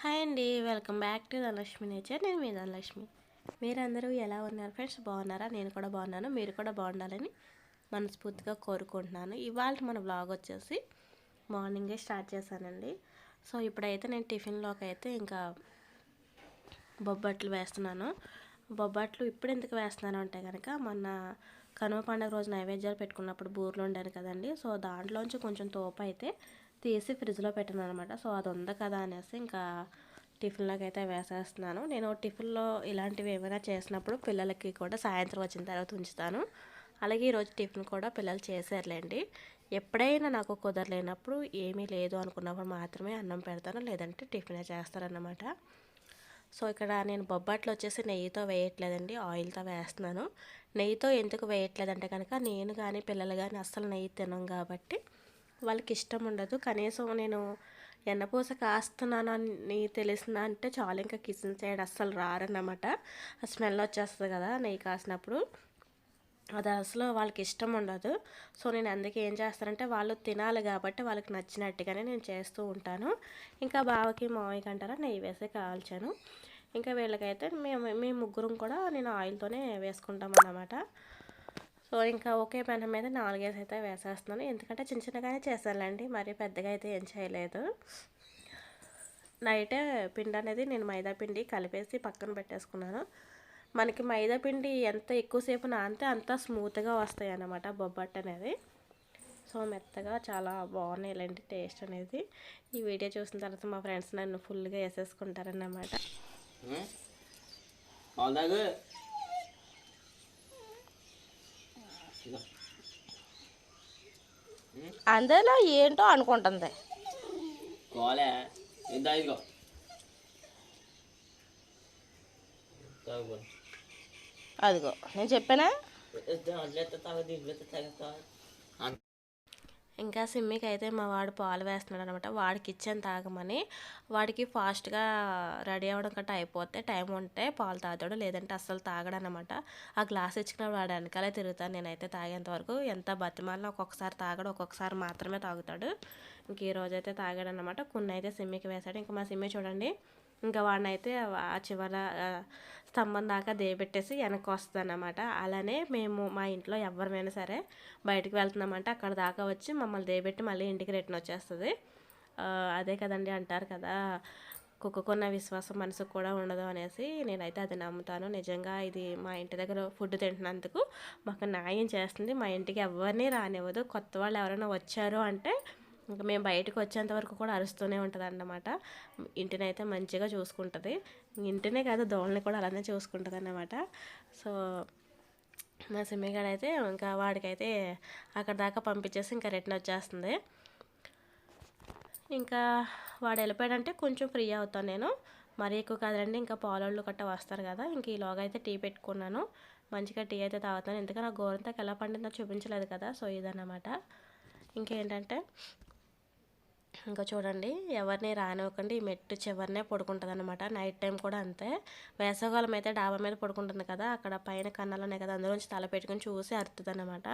Hi అండి welcome back to Dhanalakshmi nature. నేను మీ ధనలక్ష్మి. మీరందరూ ఎలా ఉన్నారు ఫ్రెండ్స్? బాగున్నారా? నేను కూడా బాగున్నాను మీరు కూడా బాగుండాలని మనస్ఫూర్తిగా కోరుకుంటున్నాను. ఇవాళ మన బ్లాగ్ వచ్చేసి మార్నింగే స్టార్ట్ చేశానండి. సో ఇప్పుడైతే నేను టిఫిన్లోకి అయితే ఇంకా బొబ్బట్లు వేస్తున్నాను. బొబ్బట్లు ఇప్పుడు ఎందుకు వేస్తున్నాను అంటే కనుక మొన్న కనుమ పండుగ రోజు నైవేద్యాలు పెట్టుకున్నప్పుడు బూర్లు ఉండాను కదండి. సో దాంట్లోంచి కొంచెం తోపు అయితే తీసి ఫ్రిడ్జ్లో పెట్టాను అనమాట సో అది ఉంది కదా అనేసి ఇంకా టిఫిన్లోకి అయితే వేసేస్తున్నాను. నేను టిఫిన్లో ఇలాంటివి ఏమైనా చేసినప్పుడు పిల్లలకి కూడా సాయంత్రం వచ్చిన తర్వాత ఉంచుతాను. అలాగే ఈరోజు టిఫిన్ కూడా పిల్లలు చేశారులేండి ఎప్పుడైనా నాకు కుదరలేనప్పుడు ఏమీ లేదు అనుకున్నప్పుడు మాత్రమే అన్నం పెడతాను లేదంటే టిఫినే చేస్తారన్నమాట. సో ఇక్కడ నేను బొబ్బట్లు వచ్చేసి నెయ్యితో వేయట్లేదండి ఆయిల్తో వేస్తున్నాను. నెయ్యితో ఎందుకు వేయట్లేదంటే కనుక నేను కానీ పిల్లలు కానీ అస్సలు నెయ్యి తినం కాబట్టి వాళ్ళకి ఇష్టం ఉండదు. కనీసం నేను ఎన్నపూస కాస్తున్నానని తెలిసిన అంటే చాలు ఇంకా కిచెన్ సైడ్ అస్సలు రారన్నమాట. ఆ స్మెల్ వచ్చేస్తుంది కదా నెయ్యి కాసినప్పుడు. అది అసలు వాళ్ళకి ఇష్టం ఉండదు. సో నేను అందుకే ఏం చేస్తానంటే వాళ్ళు తినాలి కాబట్టి వాళ్ళకి నచ్చినట్టుగానే నేను చేస్తూ ఉంటాను. ఇంకా బావకి మావయ్యకి అంటారా నెయ్యి వేసి కాల్చాను. ఇంకా వీళ్ళకైతే మేము మేము ముగ్గురం కూడా నేను ఆయిల్తోనే వేసుకుంటాం అన్నమాట సో ఇంకా ఒకే పెనం మీద నాలుగేసి అయితే వేసేస్తున్నాను. ఎందుకంటే చిన్న చిన్నగానే చేశానులేండి మరి పెద్దగా అయితే ఏం చేయలేదు. నైటే పిండి అనేది నేను మైదా పిండి కలిపేసి పక్కన పెట్టేసుకున్నాను. మనకి మైదా పిండి ఎంత ఎక్కువసేపు నానితే అంత స్మూత్గా వస్తాయి అన్నమాట బొబ్బట్ అనేది. సో మెత్తగా చాలా బాగున్నాయి ఇలాంటి టేస్ట్ అనేది. ఈ వీడియో చూసిన తర్వాత మా ఫ్రెండ్స్ నన్ను ఫుల్గా వేసేసుకుంటారన్నమాట అలాగే అందులో ఏంటో అనుకుంటుంది కోలే ఇదిగో అదిగో నేను చెప్పానా ఇంకా సిమ్మికి అయితే మా వాడు పాలు వేస్తున్నాడు అనమాట వాడికి ఇచ్చాను తాగమని. వాడికి ఫాస్ట్గా రెడీ అవ్వడం గట్రా అయిపోతే టైం ఉంటే పాలు తాగుతాడు లేదంటే అస్సలు తాగడనమాట. ఆ గ్లాస్ ఇచ్చిన వాడు వెనకాలే తిరుగుతాను. నేనైతే తాగేంత వరకు ఎంత బతిమాలినా ఒక్కొక్కసారి తాగడు ఒక్కొక్కసారి మాత్రమే తాగుతాడు. ఇంక ఈ రోజైతే తాగాడనమాట. కొన్ని అయితే సిమ్మికి వేశాడు. ఇంకా మా సిమ్మి చూడండి. ఇంకా వాడినైతే ఆ చివర స్తంభం దాకా దేబెట్టేసి వెనక్కి వస్తుంది అన్నమాట అలానే మేము మా ఇంట్లో ఎవరిమైనా సరే బయటకు వెళ్తున్నామంటే అక్కడ దాకా వచ్చి మమ్మల్ని దేబెట్టి మళ్ళీ ఇంటికి రిటర్న్ వచ్చేస్తుంది. అదే కదండి అంటారు కదా కుక్కకున్న విశ్వాసం మనసుకు కూడా ఉండదు అనేసి నేనైతే అది నమ్ముతాను. నిజంగా ఇది మా ఇంటి దగ్గర ఫుడ్ తింటున్నందుకు మాకు న్యాయం చేస్తుంది. మా ఇంటికి ఎవరిని రానివ్వదు. కొత్త వాళ్ళు ఎవరైనా వచ్చారు అంటే ఇంకా మేము బయటకు వచ్చేంత వరకు కూడా అరుస్తూనే ఉంటుంది అన్నమాట ఇంటిని అయితే మంచిగా చూసుకుంటుంది. ఇంటినే కాదు దోళ్ళని కూడా అలానే చూసుకుంటుంది అన్నమాట సో మా సిమ్మిగాడు అయితే ఇంకా వాడికైతే అక్కడ దాకా పంపించేసి ఇంకా రిటర్న్ వచ్చేస్తుంది. ఇంకా వాడు వెళ్ళిపోయాడంటే కొంచెం ఫ్రీ అవుతాను నేను. మరీ ఎక్కువ కాదండి ఇంకా పాలోళ్ళు గట్టా వస్తారు కదా ఇంక ఈలోగా అయితే టీ పెట్టుకున్నాను. మంచిగా టీ అయితే తాగుతాను. ఎందుకంటే నా గోరంతకు ఎలా పండిందో చూపించలేదు కదా సో ఇదన్నమాట. ఇంకేంటంటే ఇంకా చూడండి ఎవరిని రానివ్వకండి. ఈ మెట్టు చివరినే పడుకుంటుంది అనమాట నైట్ టైం కూడా అంతే. వేసవకాలం అయితే డాబా మీద పడుకుంటుంది కదా అక్కడ పైన కన్నాలు ఉన్నాయి కదా అందులోంచి తల పెట్టుకుని చూసి అరుతుంది అనమాట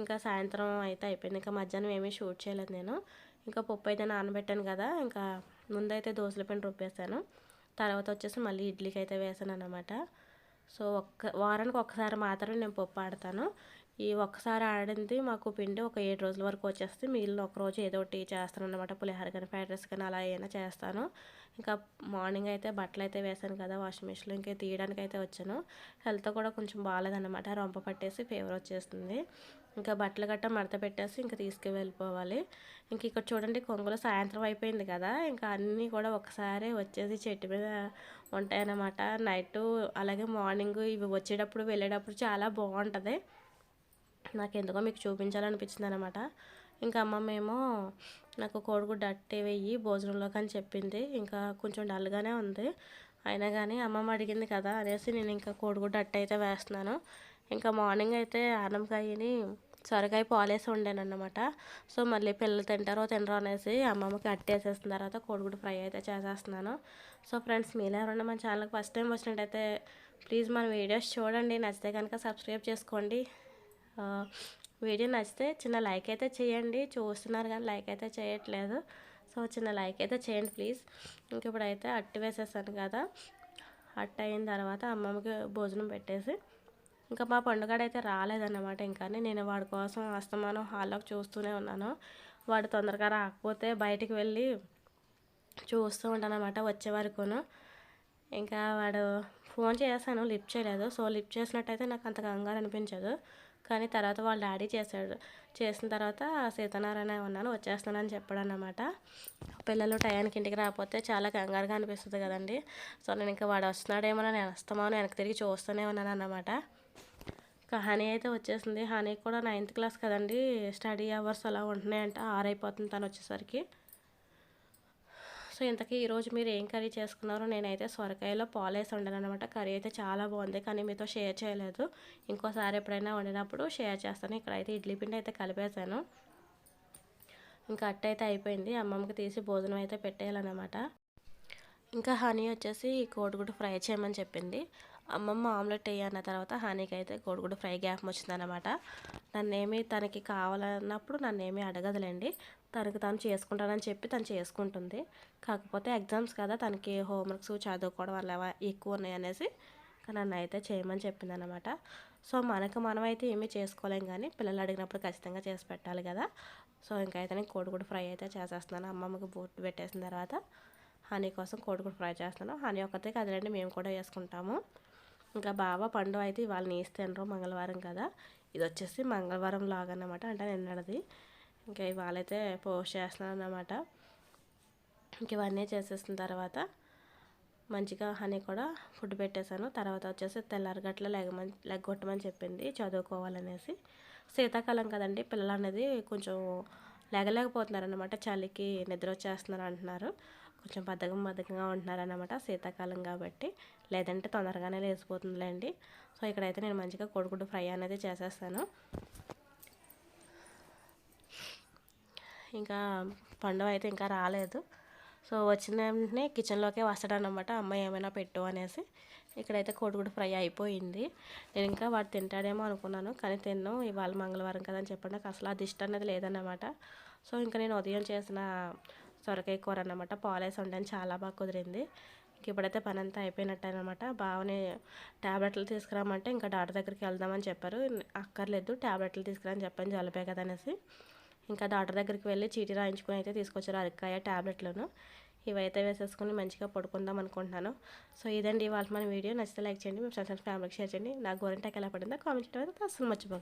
ఇంకా సాయంత్రం అయితే అయిపోయింది. ఇంకా మధ్యాహ్నం ఏమీ షూట్ చేయలేదు నేను. ఇంకా పప్పు అయితే నానబెట్టాను కదా ఇంకా ముందైతే దోశల పిండి రుబ్బేసాను తర్వాత వచ్చేసి మళ్ళీ ఇడ్లీకి అయితే వేసాను అనమాట సో ఒక్క వారానికి ఒక్కసారి మాత్రమే నేను పప్పు ఆడతాను. ఈ ఒక్కసారి ఆడింది మాకు పిండి ఒక ఏడు రోజుల వరకు వచ్చేస్తే మిగిలిన ఒక రోజు ఏదో ఒకటి చేస్తాను అనమాట పులిహోర కానీ ఫ్రైడ్ రైస్ కానీ అలా ఏమైనా చేస్తాను. ఇంకా మార్నింగ్ అయితే బట్టలు అయితే వేసాను కదా వాషింగ్ మిషన్లో ఇంకా తీయడానికి అయితే వచ్చాను. హెల్త్ కూడా కొంచెం బాగాలేదన్నమాట. రొంప పట్టేసి ఫీవర్ వచ్చేస్తుంది. ఇంకా బట్టలు గట్టా మడత పెట్టేసి ఇంకా తీసుకు వెళ్ళిపోవాలి ఇంక ఇక్కడ చూడండి కొంగులు సాయంత్రం అయిపోయింది కదా. ఇంకా అన్నీ కూడా ఒకసారి వచ్చేసి చెట్టు మీద ఉంటాయన్నమాట. నైట్ అలాగే మార్నింగ్ ఇవి వచ్చేటప్పుడు వెళ్ళేటప్పుడు చాలా బాగుంటుంది. నాకు ఎందుకో మీకు చూపించాలనిపించింది అనమాట ఇంకా అమ్మ మేము నాకు కోడిగుడ్డు అట్టే వెయ్యి భోజనంలోకి అని చెప్పింది. ఇంకా కొంచెం డల్గానే ఉంది. అయినా కానీ అమ్మమ్మ అడిగింది కదా అనేసి నేను ఇంకా కోడిగుడ్డు అట్ట అయితే వేస్తున్నాను. ఇంకా మార్నింగ్ అయితే ఆనంకాయని సొరకాయ పాలేసి వండానన్నమాట. సో మళ్ళీ పిల్లలు తింటారో తినరో అనేసి అమ్మమ్మకి అట్టేసేసిన తర్వాత కోడిగుడ్డు ఫ్రై అయితే చేసేస్తున్నాను. సో ఫ్రెండ్స్ మీలో ఎవరన్నా మన ఛానల్కి ఫస్ట్ టైం వచ్చినట్టయితే ప్లీజ్ మన వీడియోస్ చూడండి. నచ్చితే కనుక సబ్స్క్రైబ్ చేసుకోండి. వీడియో నచ్చితే చిన్న లైక్ అయితే చేయండి. చూస్తున్నారు కానీ లైక్ అయితే చేయట్లేదు. సో చిన్న లైక్ అయితే చేయండి ప్లీజ్. ఇంక ఇప్పుడైతే అట్టు వేసేసాను కదా. అట్టు అయిన తర్వాత అమ్మమ్మకి భోజనం పెట్టేసి ఇంకా మా పండుగడైతే రాలేదన్నమాట ఇంకా. నేను వాడి కోసం అస్తమానం హాల్లోకి చూస్తూనే ఉన్నాను. వాడు తొందరగా రాకపోతే బయటికి వెళ్ళి చూస్తూ ఉంటాను అనమాట వచ్చే వరకును. ఇంకా వాడు ఫోన్ చేశాను లిఫ్ట్ చేయలేదు. సో లిఫ్ట్ చేసినట్టయితే నాకు అంత కంగారు అనిపించదు. కానీ తర్వాత వాళ్ళ డాడీ చేశాడు. చేసిన తర్వాత సీతనారాయణ ఉన్నాను వచ్చేస్తున్నానని చెప్పాడు అన్నమాట పిల్లలు టయానికి ఇంటికి రాకపోతే చాలా కంగారుగా అనిపిస్తుంది కదండి. సో నేను ఇంకా వాడు వస్తున్నాడేమో నేను వస్తామో? వెనక్కి తిరిగి చూస్తూనే ఉన్నాను అన్నమాట. ఇంకా హనీ అయితే వచ్చేసింది. హనీ కూడా నైన్త్ క్లాస్ కదండి. స్టడీ అవర్స్ అలా ఉంటున్నాయంట. ఆరైపోతుంది తను వచ్చేసరికి. ఇంతకీ ఈరోజు మీరు ఏం కర్రీ చేసుకున్నారో నేనైతే సొరకాయలో పాలేసి వండాను అనమాట కర్రీ అయితే చాలా బాగుంది కానీ మీతో షేర్ చేయలేదు. ఇంకోసారి ఎప్పుడైనా వండినప్పుడు షేర్ చేస్తాను. ఇక్కడైతే ఇడ్లీ పిండి అయితే కలిపేశాను. ఇంకా అట్ట అయితే అయిపోయింది. అమ్మమ్మకి తీసి భోజనం అయితే పెట్టేయాలన్నమాట. ఇంకా హనీ వచ్చేసి కోడిగుడ్డు ఫ్రై చేయమని చెప్పింది. అమ్మమ్మ ఆమ్లెట్ వేయన్న తర్వాత హానీకి అయితే కోడిగుడ్డు ఫ్రై గ్యాప్ వచ్చిందనమాట నన్నేమి తనకి కావాలన్నప్పుడు నన్నేమి అడగదులేండి. తనకు తను చేసుకుంటానని చెప్పి తను చేసుకుంటుంది. కాకపోతే ఎగ్జామ్స్ కదా తనకి హోంవర్క్స్ చదువుకోవడం వల్ల ఎక్కువ ఉన్నాయి అనేసి నన్ను అయితే చేయమని చెప్పింది అనమాట సో మనకు మనం అయితే ఏమీ చేసుకోలేం కానీ పిల్లలు అడిగినప్పుడు ఖచ్చితంగా చేసి పెట్టాలి కదా. సో ఇంకైతే నేను కోడిగుడ్డు ఫ్రై అయితే చేసేస్తున్నాను. అమ్మమ్మకి బూట్ పెట్టేసిన తర్వాత హనీ కోసం కోడిగుడ్డు ఫ్రై చేస్తున్నాను. హనీ ఒక్కతే కదండి మేము కూడా వేసుకుంటాము. ఇంకా బావ పండు అయితే ఇవాళ నీసి తినరు మంగళవారం కదా. ఇది వచ్చేసి మంగళవారం లాగా అన్నమాట అంటే నిన్నటిది. ఇంకా ఇవాళైతే పోస్ట్ చేస్తున్నాను అనమాట ఇంక ఇవన్నీ చేసేసిన తర్వాత మంచిగా హనీ కూడా ఫుడ్ పెట్టేశాను. తర్వాత వచ్చేసి తెల్లారగట్ల లెగమని లెగ్గొట్టమని చెప్పింది చదువుకోవాలనేసి. శీతాకాలం కదండి పిల్లలు అనేది కొంచెం లెగలేకపోతున్నారు అనమాట చలికి నిద్ర వచ్చేస్తున్నారు అంటున్నారు. కొంచెం బద్ధకం బద్ధకంగా ఉంటున్నారు అనమాట శీతాకాలం కాబట్టి. లేదంటే తొందరగానే లేచిపోతుందిలేండి. సో ఇక్కడైతే నేను మంచిగా కొడుకుడు ఫ్రై అనేది చేసేస్తాను. ఇంకా పండు అయితే ఇంకా రాలేదు. సో వచ్చిన వెంటనే కిచెన్లోకే వస్తాడనమాట అమ్మాయి ఏమైనా పెట్టు అనేసి ఇక్కడైతే కోడిగుడ్డు ఫ్రై అయిపోయింది. నేను ఇంకా వాడు తింటాడేమో అనుకున్నాను కానీ తిన్ను. ఇవాళ మంగళవారం కదా అని చెప్పండి. నాకు అసలు అది ఇష్టం అనేది లేదన్నమాట. సో ఇంకా నేను ఉదయం చేసిన సొరకాయ కూర అన్నమాట. పాలేసి వండాను. చాలా బాగా కుదిరింది. ఇప్పుడైతే పని అంతా అయిపోయినట్టు అనమాట బాగానే ట్యాబ్లెట్లు తీసుకురామంటే ఇంకా డాక్టర్ దగ్గరికి వెళ్దామని చెప్పారు. అక్కర్లేదు ట్యాబ్లెట్లు తీసుకురాని చెప్పాను జలుబే కదా అనేసి ఇంకా డాక్టర్ దగ్గరికి వెళ్ళి చీటీ రాయించుకొని అయితే తీసుకొచ్చారు అరకాయ ట్యాబ్లెట్లను ఇవైతే వేసేసుకొని మంచిగా పడుకుందాం అనుకుంటున్నాను. సో ఇదండి ఇవాళ మన వీడియో. నచ్చితే లైక్ చేయండి మీ ఫ్రెండ్స్ ఫ్యామిలీకి షేర్ చేయండి. నా గోరింటాకి ఎలా పడిందో కామెంట్ చేయడం అయితే అసలు మర్చిపోకండి.